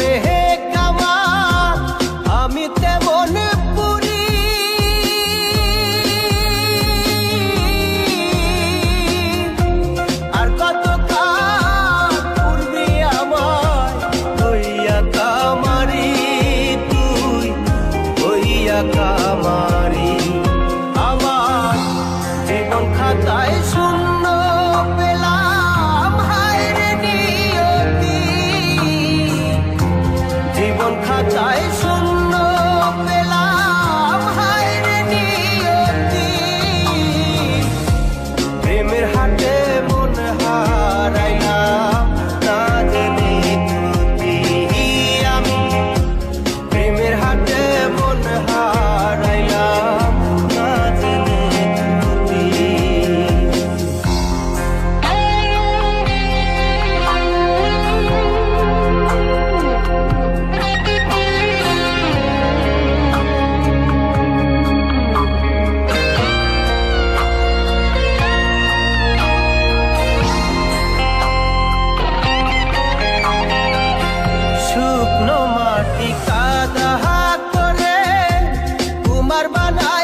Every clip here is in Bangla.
রে হে barba nada.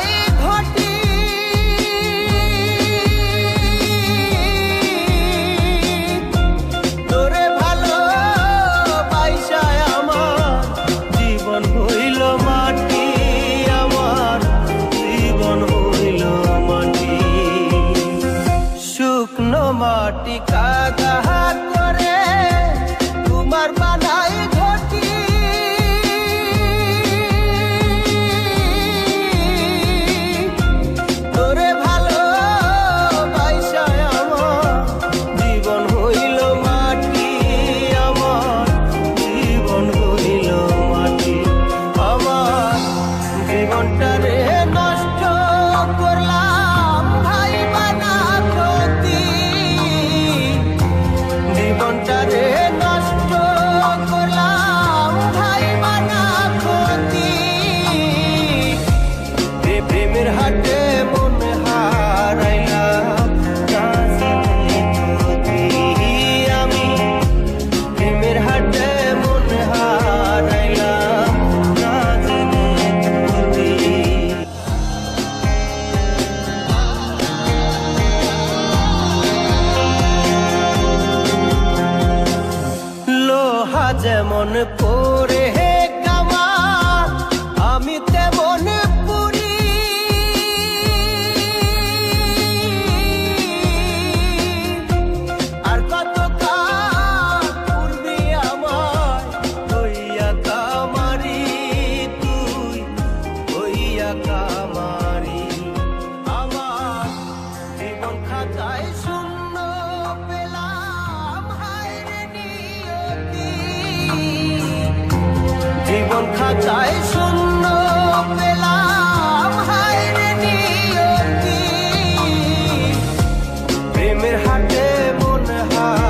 को মন খাঁচায় শূন্য পেলাম হাইরে নিয়তি। প্রেমের হাটে মন হার